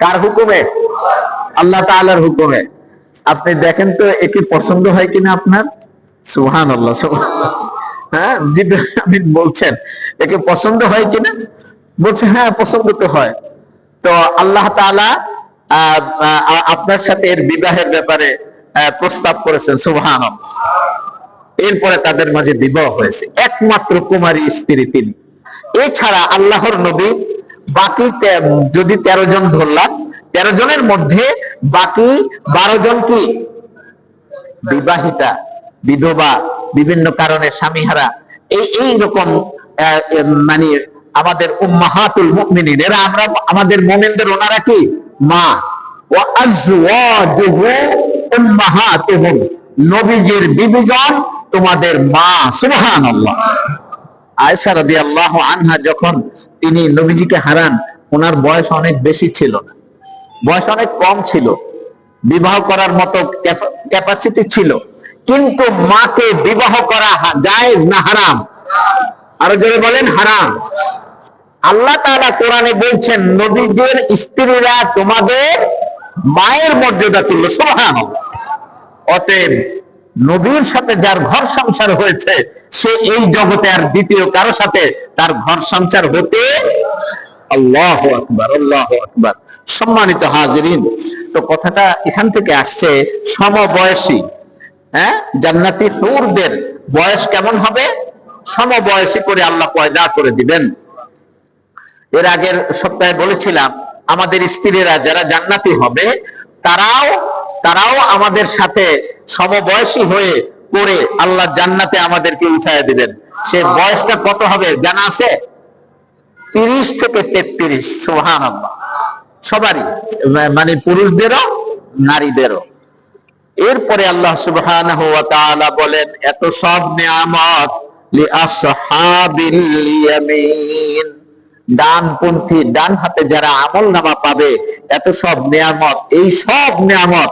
কার হুকুমে? আল্লাহ তাআলার হুকুমে। আপনি দেখেন তো একে পছন্দ হয় কিনা আপনার? সুহান আল্লাহ হ্যাঁ বলছেন একে পছন্দ হয় কিনা? বলছে হ্যাঁ পছন্দ তো হয়। তো আল্লাহ আপনার সাথে এর বিবাহের ব্যাপারে প্রস্তাব করেছেন সুবহান এরপরে তাদের মাঝে বিবাহ হয়েছে। একমাত্র কুমারী স্ত্রী তিনি। এছাড়া আল্লাহর নবী বাকি যদি তেরো জন ধরলাম, তেরো জনের মধ্যে বাকি বারো জন কি? বিবাহিতা, বিধবা, বিভিন্ন কারণে স্বামীহারা। এই এই রকম মানে আমাদের উম্মাহাতুল মুমিনিন, এরা আমরা আমাদের মোমেনদের ওনারা কি? মা। ওয়া তোমাদের মা রাদিয়াল্লাহু আনহা যখন তিনি নবীজিকে হারান, ওনার বয়স অনেক বেশি ছিল বয়স অনেক কম ছিল। বিবাহ করার মতো ক্যাপাসিটি ছিল। কিন্তু মাকে বিবাহ করা জায়েজ না হারাম? আরও জোরে বলেন, হারাম। আল্লাহ তাআলা কোরআনে বলছেন, নবীদের স্ত্রীরা তোমাদের মায়ের মর্যাদা তুলল সুবহানাল্লাহ। অতএব নবীর সাথে যার ঘর সংসার হয়েছে, সে এই জগতে আর দ্বিতীয় কারও সাথে তার ঘর সংসার হতে আল্লাহ আকবার আল্লাহ আকবার। সম্মানিত হাজিরিন, তো কথাটা এখান থেকে আসছে সমবয়সী। হ্যাঁ? জান্নাতি হুরদের বয়স কেমন হবে? সমবয়সী করে আল্লাহ পয়দা করে দিবেন। এর আগের সপ্তাহে বলেছিলাম, আমাদের স্ত্রীরা যারা জান্নাতি হবে, তারাও তারাও আমাদের সাথে সমবয়সী হয়ে করে আল্লাহ জান্নাতে আমাদেরকে উঠায় দিবেন। সে বয়সটা কত হবে জানা আছে? তিরিশ থেকে তেত্রিশ সোহান সবারই মানে পুরুষদেরও, নারীদেরও। এরপরে আল্লাহ তাআলা বলেন, এত সব নিয়ামত ডানপন্থী ডান হাতে যারা আমল নামা পাবে, এত সব নিয়ামত, এই সব নিয়ামত